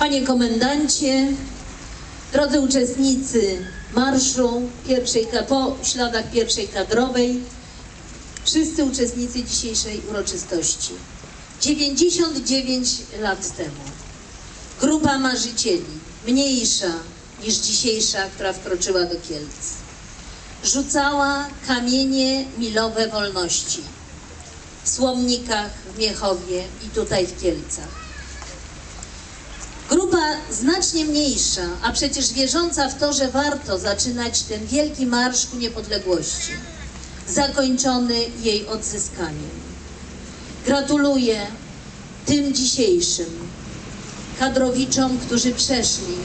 Panie Komendancie, drodzy uczestnicy marszu pierwszej, po śladach pierwszej kadrowej, wszyscy uczestnicy dzisiejszej uroczystości. 99 lat temu grupa marzycieli, mniejsza niż dzisiejsza, która wkroczyła do Kielc, rzucała kamienie milowe wolności w Słomnikach, w Miechowie i tutaj w Kielcach. Grupa znacznie mniejsza, a przecież wierząca w to, że warto zaczynać ten wielki marsz ku niepodległości, zakończony jej odzyskaniem. Gratuluję tym dzisiejszym kadrowiczom, którzy przeszli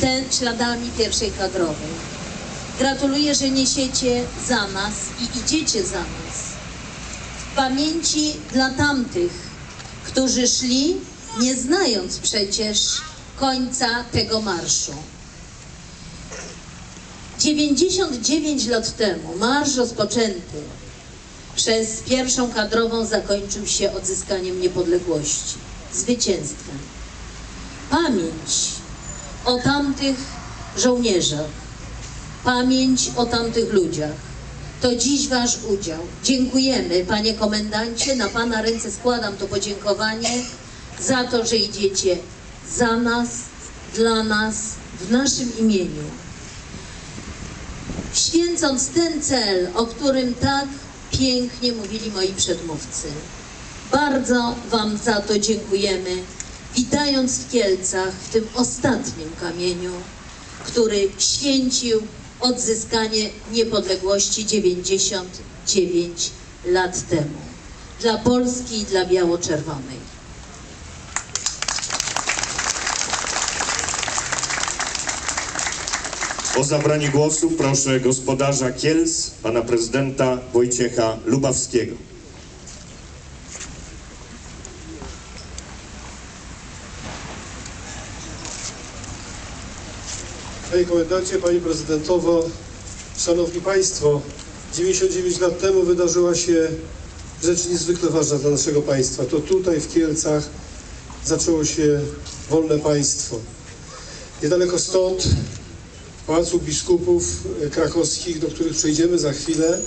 ten śladami pierwszej kadrowej. Gratuluję, że niesiecie za nas i idziecie za nas. W pamięci dla tamtych, którzy szli, nie znając przecież końca tego marszu. 99 lat temu marsz rozpoczęty przez pierwszą kadrową zakończył się odzyskaniem niepodległości, zwycięstwem. Pamięć o tamtych żołnierzach, pamięć o tamtych ludziach. To dziś Wasz udział. Dziękujemy, Panie Komendancie. Na Pana ręce składam to podziękowanie za to, że idziecie za nas, dla nas, w naszym imieniu. Święcąc ten cel, o którym tak pięknie mówili moi przedmówcy. Bardzo Wam za to dziękujemy, witając w Kielcach w tym ostatnim kamieniu, który święcił odzyskanie niepodległości 99 lat temu dla Polski i dla biało-czerwonej. O zabranie głosu proszę gospodarza Kielc, pana prezydenta Wojciecha Lubawskiego. Panie Komendancie, Pani Prezydentowo, Szanowni Państwo, 99 lat temu wydarzyła się rzecz niezwykle ważna dla naszego państwa. To tutaj w Kielcach zaczęło się wolne państwo. Niedaleko stąd, Pałacu Biskupów Krakowskich, do których przejdziemy za chwilę,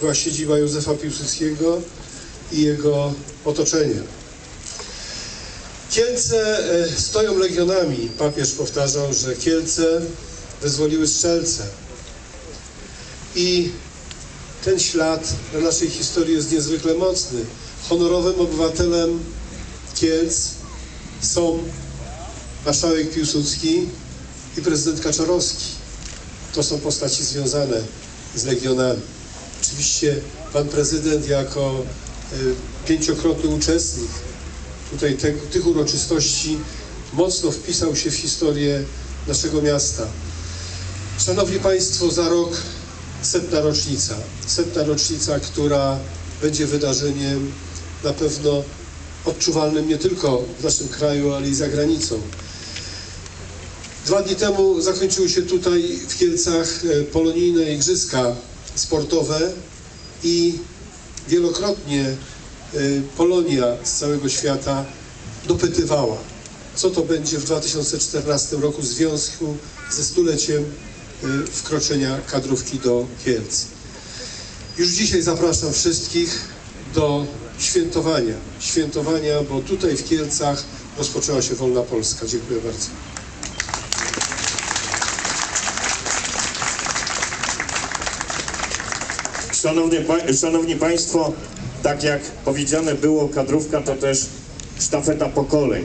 była siedziba Józefa Piłsudskiego i jego otoczenia. Kielce e, stoją legionami. Papież powtarzał, że Kielce wyzwoliły strzelce. I ten ślad na naszej historii jest niezwykle mocny. Honorowym obywatelem Kielc są marszałek Piłsudski i prezydent Kaczorowski. To są postaci związane z legionami. Oczywiście pan prezydent jako y, pięciokrotny uczestnik tutaj te, tych uroczystości mocno wpisał się w historię naszego miasta. Szanowni Państwo, za rok setna rocznica. Setna rocznica, która będzie wydarzeniem na pewno odczuwalnym nie tylko w naszym kraju, ale i za granicą. Dwa dni temu zakończyły się tutaj w Kielcach e, polonijne igrzyska sportowe i wielokrotnie y, Polonia z całego świata dopytywała, co to będzie w 2014 roku w związku ze stuleciem y, wkroczenia kadrówki do Kielc. Już dzisiaj zapraszam wszystkich do świętowania. Świętowania, bo tutaj w Kielcach rozpoczęła się wolna Polska. Dziękuję bardzo. Szanowni, pa- Szanowni Państwo, tak jak powiedziane było, kadrówka to też sztafeta pokoleń.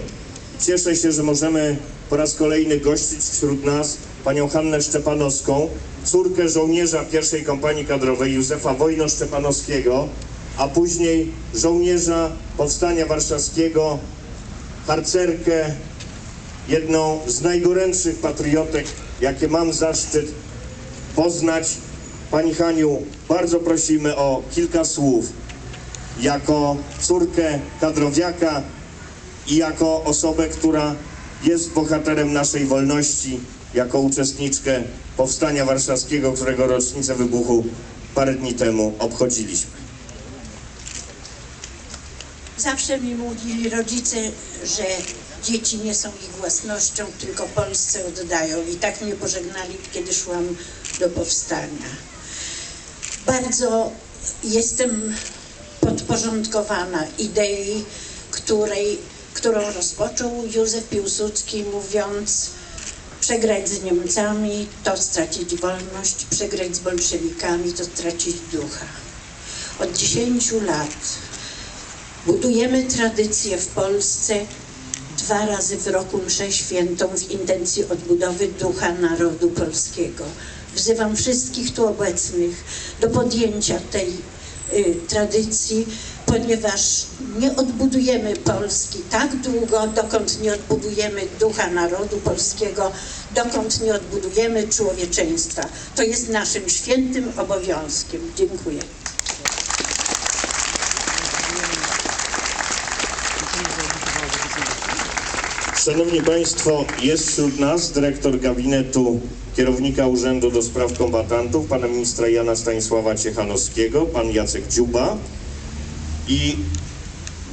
Cieszę się, że możemy po raz kolejny gościć wśród nas panią Hannę Szczepanowską, córkę żołnierza pierwszej kompanii kadrowej Józefa Wojno-Szczepanowskiego, a później żołnierza Powstania Warszawskiego, harcerkę, jedną z najgorętszych patriotek, jakie mam zaszczyt poznać. Pani Haniu, bardzo prosimy o kilka słów jako córkę kadrowiaka i jako osobę, która jest bohaterem naszej wolności, jako uczestniczkę Powstania Warszawskiego, którego rocznicę wybuchu parę dni temu obchodziliśmy. Zawsze mi mówili rodzice, że dzieci nie są ich własnością, tylko Polsce oddają. I tak mnie pożegnali, kiedy szłam do powstania. Bardzo jestem podporządkowana idei, której, którą rozpoczął Józef Piłsudski, mówiąc przegrać z Niemcami to stracić wolność, przegrać z bolszewikami to stracić ducha. Od 10 lat budujemy tradycję w Polsce dwa razy w roku mszę świętą w intencji odbudowy ducha narodu polskiego. Wzywam wszystkich tu obecnych do podjęcia tej y, tradycji, ponieważ nie odbudujemy Polski tak długo, dokąd nie odbudujemy ducha narodu polskiego, dokąd nie odbudujemy człowieczeństwa. To jest naszym świętym obowiązkiem. Dziękuję. Szanowni Państwo, jest wśród nas dyrektor gabinetu kierownika Urzędu do Spraw Kombatantów, pana ministra Jana Stanisława Ciechanowskiego, pan Jacek Dziuba. I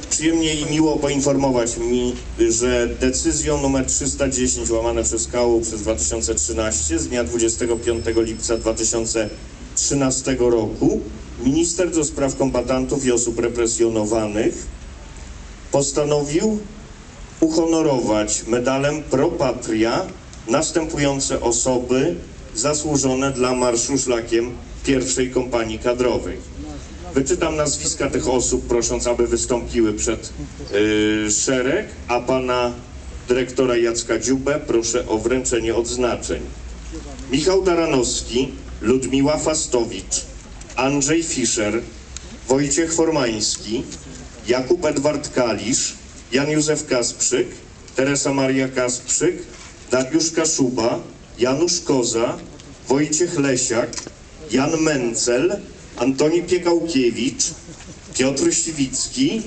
przyjemnie i miło poinformować mi, że decyzją numer 310 łamane przez KU przez 2013 z dnia 25 lipca 2013 roku minister do spraw kombatantów i osób represjonowanych postanowił uhonorować medalem Pro Patria następujące osoby zasłużone dla Marszu Szlakiem pierwszej kompanii kadrowej. Wyczytam nazwiska tych osób, prosząc, aby wystąpiły przed yy, szereg, a pana dyrektora Jacka Dziubę proszę o wręczenie odznaczeń. Michał Daranowski, Ludmiła Fastowicz, Andrzej Fischer, Wojciech Formański, Jakub Edward Kalisz, Jan Józef Kasprzyk, Teresa Maria Kasprzyk, Dariusz Kaszuba, Janusz Koza, Wojciech Lesiak, Jan Mencel, Antoni Piekałkiewicz, Piotr Siwicki,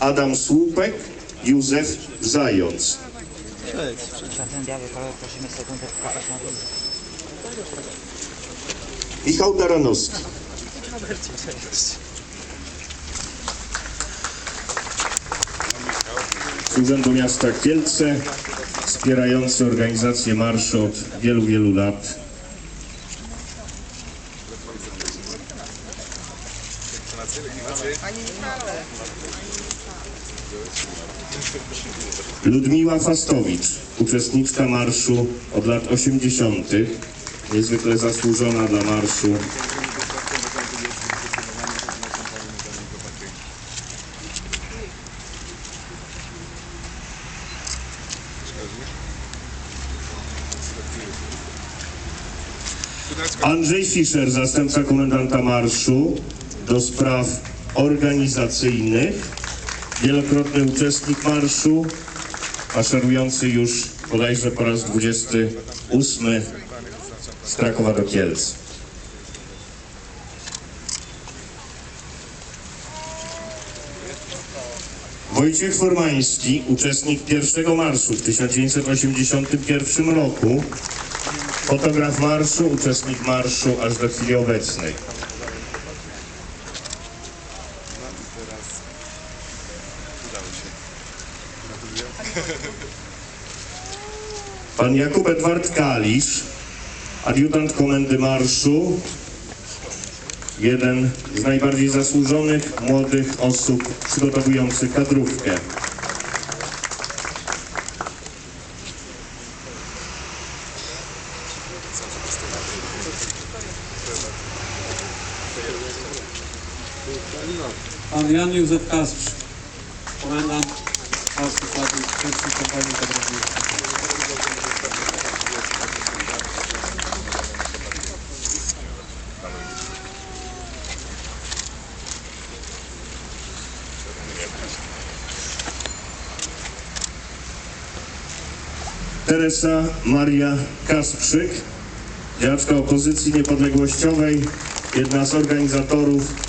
Adam Słupek, Józef Zając. Za ten biały kolor prosimy sekundę wkładać na dół. Michał Daranowski. Z Urzędu Miasta Kielce, wspierający organizację marszu od wielu, wielu lat. Ludmiła Fastowicz, uczestniczka marszu od lat 80., niezwykle zasłużona dla marszu. Andrzej Fischer, zastępca komendanta marszu do spraw organizacyjnych, wielokrotny uczestnik marszu, maszerujący już bodajże po raz 28 z Krakowa do Kielc. Wojciech Formański, uczestnik pierwszego marszu w 1981 roku, fotograf marszu, uczestnik marszu aż do chwili obecnej. Pan Jakub Edward Kalisz, adiutant komendy marszu, jeden z najbardziej zasłużonych młodych osób przygotowujących kadrówkę. Pan Jan Józef komendant Polskiej Kompanii. Teresa Maria Kasprzyk, działaczka opozycji niepodległościowej, jedna z organizatorów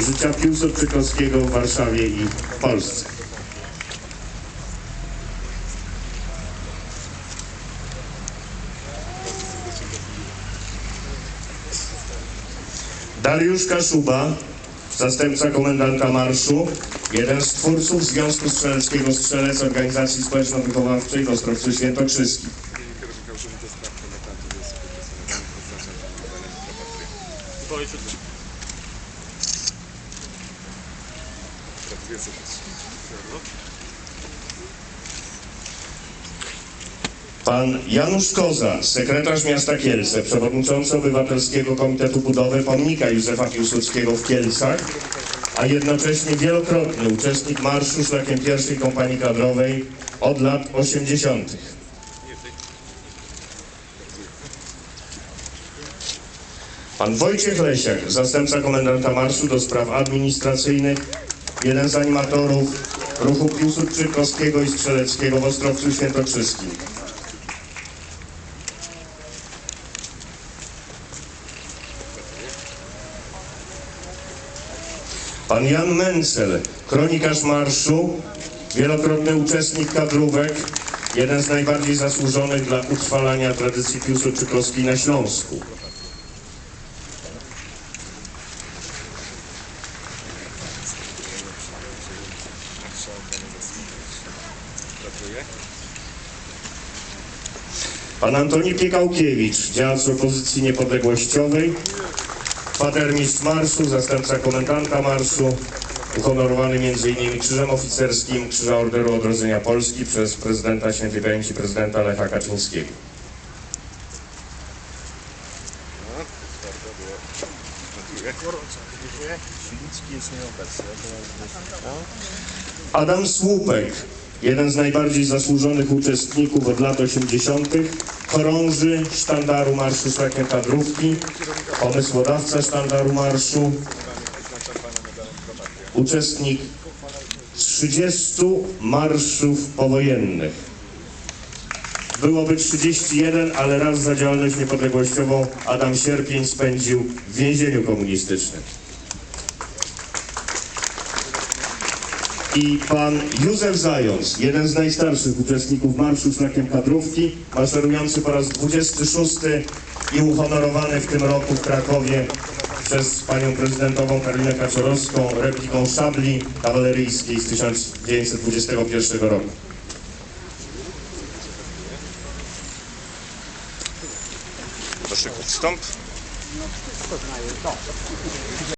życia Piłsudczykowskiego w Warszawie i Polsce. Dariusz Kaszuba, zastępca komendanta marszu, jeden z twórców Związku Strzeleckiego Strzelec Organizacji Społeczno-Wychowawczej w Ostrowcu. Pan Janusz Koza, sekretarz miasta Kielce, przewodniczący Obywatelskiego Komitetu Budowy Pomnika Józefa Piłsudskiego w Kielcach, a jednocześnie wielokrotny uczestnik marszu szlakiem pierwszej kompanii kadrowej od lat 80. Pan Wojciech Lesiak, zastępca komendanta marszu do spraw administracyjnych, jeden z animatorów ruchu Piłsudczykowskiego i Strzeleckiego w Ostrowcu Świętokrzyskim. Pan Jan Mencel, kronikarz marszu, wielokrotny uczestnik kadrówek, jeden z najbardziej zasłużonych dla utrwalania tradycji piłsudczykowskiej na Śląsku. Pan Antoni Piekałkiewicz, działacz opozycji niepodległościowej, Patermistrz marszu, zastępca komendanta marszu, uhonorowany m.in. Krzyżem Oficerskim Krzyża Orderu Odrodzenia Polski przez prezydenta świętej pamięci prezydenta Lecha Kaczyńskiego. Adam Słupek, jeden z najbardziej zasłużonych uczestników od lat 80., chorąży sztandaru Marszu Szlakiem Kadrówki, pomysłodawca sztandaru marszu, uczestnik 30 marszów powojennych. Byłoby 31, ale raz za działalność niepodległościową Adam Sierpień spędził w więzieniu komunistycznym. I pan Józef Zając, jeden z najstarszych uczestników Marszu Szlakiem Kadrówki, maszerujący po raz 26 i uhonorowany w tym roku w Krakowie przez panią prezydentową Karolinę Kaczorowską repliką szabli kawaleryjskiej z 1921 roku. Proszę wstąp.